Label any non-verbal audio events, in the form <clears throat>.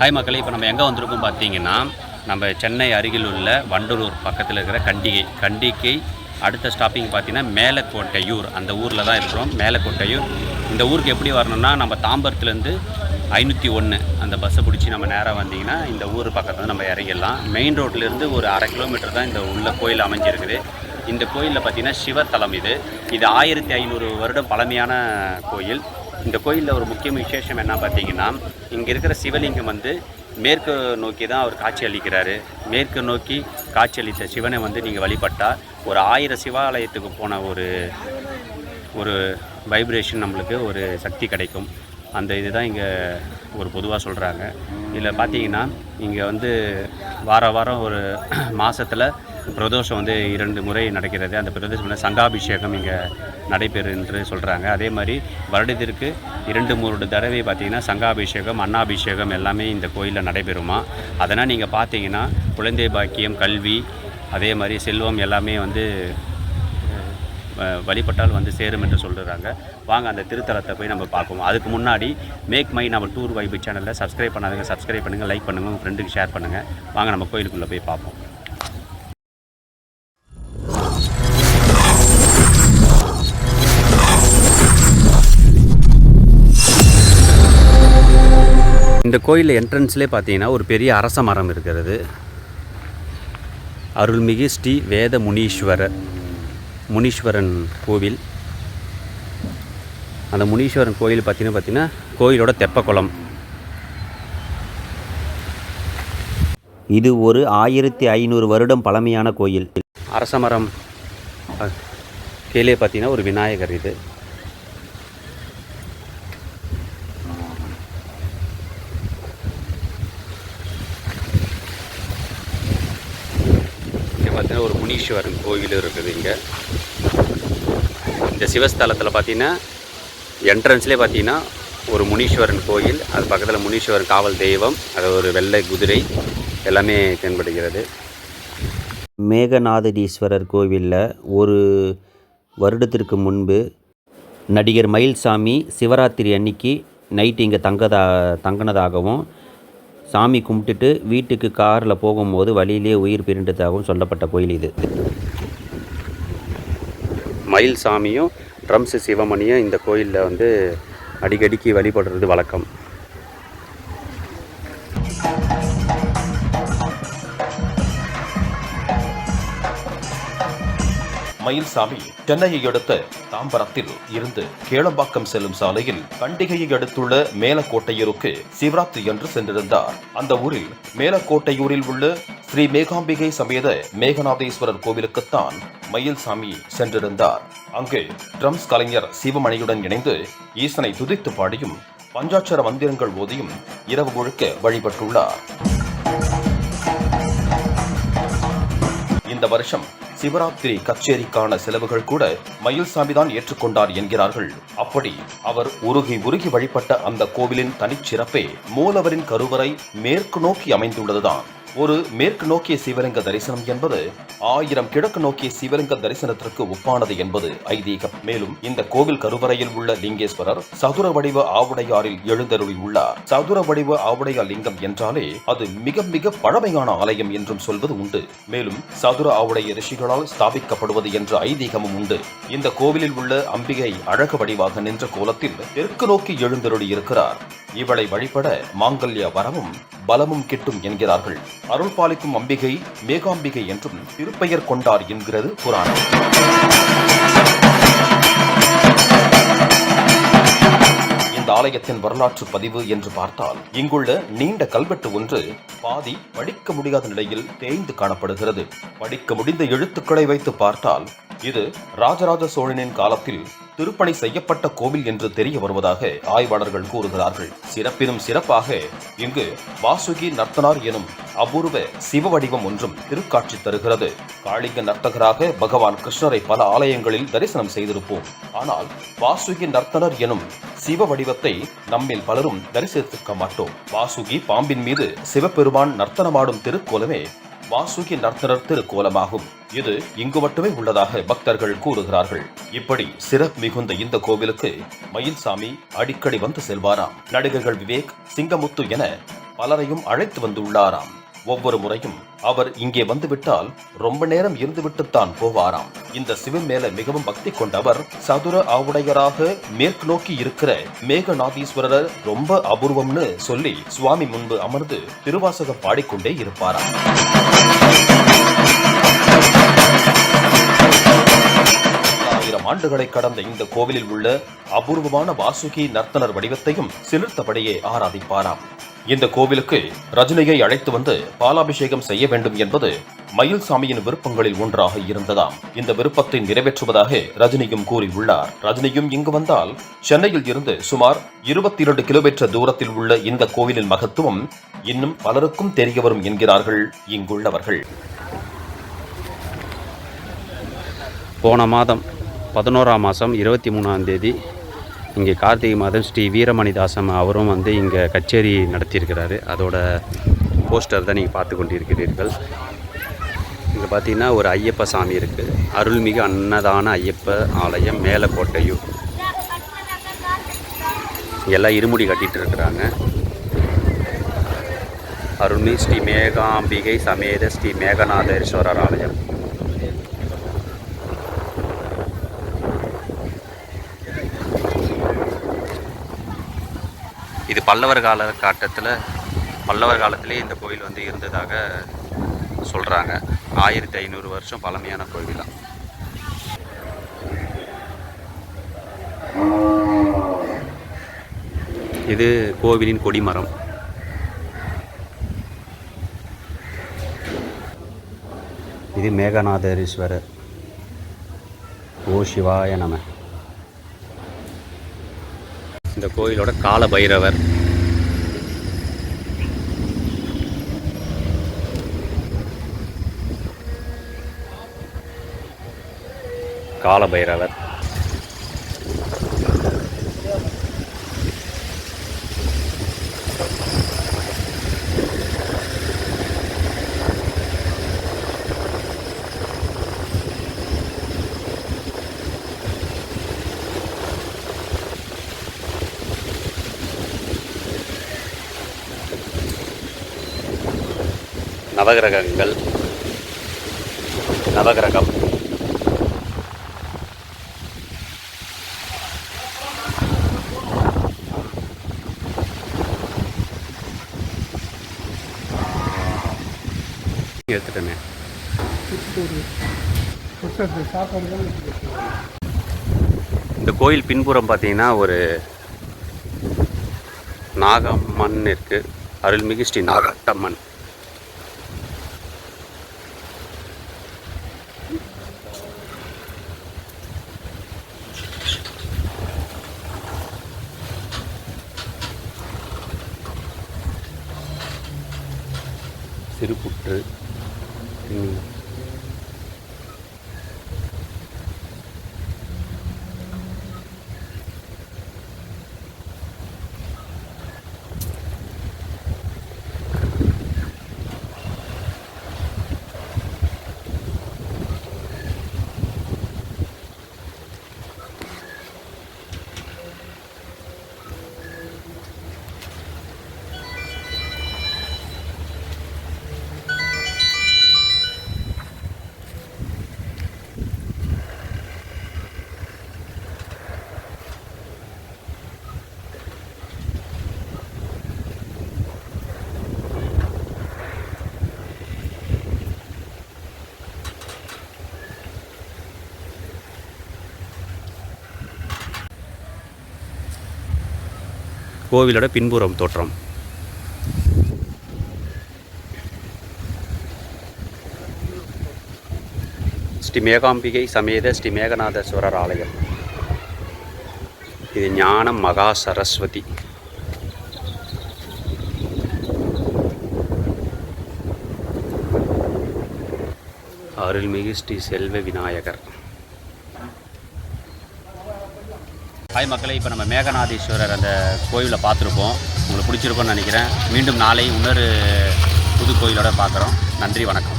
Hi மக்களே இப்போ நம்ம எங்கே வந்திருக்கோம் பார்த்தீங்கன்னா நம்ம சென்னை அருகில் உள்ள வண்டலூர் பக்கத்தில் இருக்கிற கண்டிகை. கண்டிகை அடுத்த ஸ்டாப்பிங் பார்த்தீங்கன்னா மேலக்கோட்டையூர். அந்த ஊரில் தான் இருக்கிறோம் மேலக்கோட்டையூர். இந்த ஊருக்கு எப்படி வரணும்னா நம்ம தாம்பரத்துலேருந்து ஐநூற்றி ஒன்று அந்த பஸ்ஸை பிடிச்சி நம்ம நேராக வந்தீங்கன்னா இந்த ஊர் பக்கத்தில் நம்ம இறங்கிடலாம். மெயின் ரோட்லேருந்து ஒரு அரை கிலோமீட்டர் தான் இந்த உள்ள கோயில் அமைஞ்சிருக்குது. இந்த கோயிலில் பார்த்தீங்கன்னா சிவத்தலம் இது. இது ஆயிரத்தி ஐநூறு வருடம் பழமையான கோயில். இந்த கோயிலில் ஒரு முக்கிய விசேஷம் என்ன பார்த்தீங்கன்னா இங்கே இருக்கிற சிவலிங்கம் வந்து மேற்கு நோக்கி தான் அவர் காட்சி அளிக்கிறாரு. மேற்கு நோக்கி காட்சி அளித்த சிவனை வந்து நீங்கள் வழிபட்டால் ஒரு ஆயிரம் சிவாலயத்துக்கு போன ஒரு ஒரு வைப்ரேஷன் நம்மளுக்கு ஒரு சக்தி கிடைக்கும். அந்த இதுதான் இங்கே ஒரு பொதுவாக சொல்கிறாங்க இதில் பார்த்தீங்கன்னா இங்கே வந்து வார வாரம் ஒரு <clears throat> மாதத்தில் பிரதோஷம் வந்து இரண்டு முறை நடக்கிறது. அந்த பிரதோஷம் சங்காபிஷேகம் இங்கே நடைபெறும் என்று சொல்கிறாங்க அதே மாதிரி வருடத்திற்கு இரண்டு மூணு தடவை பார்த்திங்கன்னா சங்காபிஷேகம் அன்னாபிஷேகம் எல்லாமே இந்த கோயிலில் நடைபெறுமா? அதனால் நீங்கள் பார்த்தீங்கன்னா குழந்தை பாக்கியம் கல்வி அதே மாதிரி செல்வம் எல்லாமே வந்து வழிபட்டால் வந்து சேரும் என்று சொல்கிறாங்க வாங்க அந்த திருத்தலத்தை போய் நம்ம பார்ப்போம். அதுக்கு முன்னாடி மேக் மை நம்ம டூர் வைபு சேனலில் சப்ஸ்கிரைப் பண்ணாதீங்க சப்ஸ்கிரைப் பண்ணுங்கள் லைக் பண்ணுங்கள் உங்கள் ஃப்ரெண்டுக்கு ஷேர் பண்ணுங்கள் வாங்க நம்ம கோயிலுக்குள்ளே போய் பார்ப்போம். இந்த கோயில் என்ட்ரன்ஸ்லேயே பார்த்தீங்கன்னா ஒரு பெரிய அரச மரம் இருக்கிறது. அருள்மிகு ஸ்ரீ வேத முனீஸ்வரர் முனீஸ்வரன் கோவில். அந்த முனீஸ்வரன் கோயில் பார்த்தீங்கன்னா பார்த்தீங்கன்னா கோயிலோட தெப்பக்குளம். இது ஒரு ஆயிரத்தி ஐநூறு வருடம் பழமையான கோயில். அரசமரம் கீழே பார்த்தீங்கன்னா ஒரு விநாயகர் இது இங்கே பார்த்தீங்கன்னா முனீஸ்வரன் கோயில் இருக்குது இங்கே. இந்த சிவஸ்தலத்தில் பார்த்தீங்கன்னா என்ட்ரன்ஸ்லேயே பார்த்தீங்கன்னா ஒரு முனீஸ்வரன் கோயில் அது பக்கத்தில் முனீஸ்வரன் காவல் தெய்வம் அது ஒரு வெள்ளை குதிரை எல்லாமே தென்படுகிறது. மேகநாதடீஸ்வரர் கோவிலில் ஒரு வருடத்திற்கு முன்பு நடிகர் மயில்சாமி சிவராத்திரி அன்னைக்கு நைட் இங்கே தங்கதா தங்கினதாகவும் சாமி கும்பிட்டுட்டு வீட்டுக்கு காரில் போகும்போது வழியிலே உயிர் பிரிண்டதாகவும் சொல்லப்பட்ட கோயில் இது. மயில் சாமியும் ட்ரம்ஸ் சிவமணியும் இந்த கோயிலில் வந்து அடிக்கடிக்கு வழிபடுறது வழக்கம். மயில்சாமி சென்னையை அடுத்த தாம்பரத்தில் இருந்து கேளம்பாக்கம் செல்லும் சாலையில் கண்டிகையை அடுத்துள்ள மேலக்கோட்டையூருக்கு சிவராத்திரி என்று சென்றிருந்தார். அந்த ஊரில் மேலக்கோட்டையூரில் உள்ள ஸ்ரீ மேகாம்பிகை சமேத மேகநாதேஸ்வரர் கோவிலுக்குத்தான் மயில்சாமி சென்றிருந்தார். அங்கு ட்ரம்ஸ் கலைஞர் சிவமணியுடன் இணைந்து ஈசனை துதித்து பாடியும் பஞ்சாட்சர மந்திரங்கள் ஓதியும் இரவு முழுக்க வழிபட்டுள்ளார். இந்த வருஷம் சிவராத்திரி கச்சேரிக்கான செலவுகள் கூட மயில்சாமி தான் ஏற்றுக்கொண்டார் என்கிறார்கள். அப்படி அவர் உருகி உருகி வழிபட்ட அந்த கோவிலின் தனிச்சிறப்பே மூலவரின் கருவறை மேற்கு நோக்கி அமைந்துள்ளதுதான். ஒரு மேற்கு நோக்கிய சிவலிங்க தரிசனம் என்பது ஆயிரம் கிழக்கு நோக்கிய சிவலிங்க தரிசனத்திற்கு ஒப்பானது என்பது ஐதீகம். மேலும் இந்த கோவில் கருவறையில் உள்ள லிங்கேஸ்வரர் சதுர வடிவ ஆவுடையாரில் எழுந்தருளி உள்ளார் சதுர வடிவ ஆவுடையார் லிங்கம் என்றாலே அது மிக மிக பழமையான ஆலயம் என்றும் சொல்வது உண்டு. மேலும் சதுர ஆவுடைய ரிஷிகளால் ஸ்தாபிக்கப்படுவது என்ற ஐதீகமும் உண்டு. இந்த கோவிலில் உள்ள அம்பிகை அழகு வடிவாக நின்ற கோலத்தில் தெற்கு நோக்கி எழுந்தருளி இருக்கிறார் இவளை வழிபட மாங்கல்ய வரமும் பலமும் கிட்டும் என்கிறார்கள். அருள் பாலிக்கும் அம்பிகை மேகாம்பிகை என்றும் திருப்பெயர் கொண்டார் என்கிறது புராணம். இந்த ஆலயத்தின் வரலாற்று பதிவு என்று பார்த்தால் இங்குள்ள நீண்ட கல்வெட்டு ஒன்று பாதி படிக்க முடியாத நிலையில் தேய்ந்து காணப்படுகிறது. படிக்க முடிந்த எழுத்துக்களை வைத்து பார்த்தால் இது ராஜராஜ சோழனின் காலத்தில் திருப்பணி செய்யப்பட்ட கோவில் என்று தெரிய வருவதாக ஆய்வாளர்கள் கூறுகிறார்கள். சிறப்பினும் சிறப்பாக இங்கு வாசுகி நர்த்தனார் எனும் அபூர்வ சிவ வடிவம் ஒன்றும் திருக்காட்சி தருகிறது. காளிங்க நர்த்தகராக பகவான் கிருஷ்ணரை பல ஆலயங்களில் தரிசனம் செய்திருப்போம். ஆனால் வாசுகி நர்த்தனர் எனும் சிவ வடிவத்தை நம்மில் பலரும் தரிசித்திருக்க மாட்டோம். வாசுகி பாம்பின் மீது சிவபெருமான் நர்த்தனமாடும் திருக்கோலமே வாசுகி நர்த்தனர் திருக்கோலமாகும். இது இங்கு மட்டுமே உள்ளதாக பக்தர்கள் கூறுகிறார்கள். இப்படி சிறப்பு மிகுந்த இந்த கோவிலுக்கு மயில்சாமி அடிக்கடி வந்து செல்வாராம். நடிகர்கள் விவேக் சிங்கமுத்து என பலரையும் அழைத்து வந்துள்ளாராம். ஒவ்வொரு முறையும் அவர் இங்கே வந்துவிட்டால் ரொம்ப நேரம் இருந்துவிட்டுத்தான் போவாராம். இந்த சிவன் மேல மிகவும் பக்தி கொண்டவர் சதுர ஆவுடையராக மேற்கு நோக்கி இருக்கிற மேகநாதீஸ்வரர் ரொம்ப அபூர்வம்னு சொல்லி சுவாமி முன்பு அமர்ந்து திருவாசகம் பாடிக்கொண்டே இருப்பாராம். ஆண்டுகளை கடந்த இந்த கோவிலில் உள்ள அபூர்வமான வாசுகி நர்த்தனர் வடிவத்தையும் சிலிர்த்தபடியே ஆராதிப்பாராம். இந்த கோவிலுக்கு ரஜினியை அழைத்து வந்து பாலாபிஷேகம் செய்ய வேண்டும் என்பது மயில்சாமியின் விருப்பங்களில் ஒன்றாக இருந்ததாம். இந்த விருப்பத்தை நிறைவேற்றுவதாக ரஜினியும் கூறியுள்ளார். ரஜினியும் இங்கு வந்தால் சென்னையில் இருந்து சுமார் இருபத்தி இரண்டு கிலோமீட்டர் தூரத்தில் உள்ள இந்த கோவிலின் மகத்துவம் இன்னும் பலருக்கும் தெரிய வரும் என்கிறார்கள் இங்குள்ளவர்கள். போன மாதம் பதினோராம் மாதம் இருபத்தி மூணாம் தேதி இங்கே கார்த்திகை மாதம் ஸ்ரீ வீரமணிதாசம் அவரும் வந்து இங்கே கச்சேரி நடத்தியிருக்கிறாரு. அதோட போஸ்டர் தான் நீங்கள் பார்த்து கொண்டிருக்கிறீர்கள். இங்கே பார்த்தீங்கன்னா ஒரு ஐயப்ப சாமி இருக்குது அருள்மிகு அன்னதான ஐயப்ப ஆலயம் மேலக்கோட்டையூர். எல்லாம் இருமுடி கட்டிகிட்டு இருக்கிறாங்க. அருள்மிகு ஸ்ரீ மேகாம்பிகை சமேத ஸ்ரீ மேகநாதேஸ்வரர் ஆலயம். பல்லவர் கால காட்டத்தில் பல்லவர் காலத்திலே இந்த கோயில் வந்து இருந்ததாக சொல்கிறாங்க ஆயிரத்தி ஐநூறு வருஷம் பழமையான கோவிலாம் இது கோவிலின் கொடிமரம். இது மேகநாதரீஸ்வரர் ஓ சிவாய நம. இந்த கோயிலோட கால பைரவர் காலபைரவர். நவகிரகங்கள். நவகிரகம். எடுத்துட்டேனே. இந்த கோயில் பின்புறம் பார்த்தீங்கன்னா ஒரு நாகம்மன் இருக்கு. அருள்மிகு ஸ்ரீ நாகட்டம்மன் சிறுபுற்று. ம். கோவிலோட பின்புறம் தோற்றம். ஸ்ரீ மேகாம்பிகை சமேத ஸ்ரீ மேகநாதேஸ்வரர் ஆலயம். இது ஞானம் மகா சரஸ்வதி. அருள்மிகு ஸ்ரீ செல்வ விநாயகர். ஹாய் மக்களை இப்போ நம்ம மேகநாதீஸ்வரர் அந்த கோயிலை பார்த்துருப்போம். உங்களுக்கு பிடிச்சிருக்கோன்னு நினைக்கிறேன். மீண்டும் நாளை இன்னொரு புது கோயிலோட பார்க்குறோம். நன்றி வணக்கம்.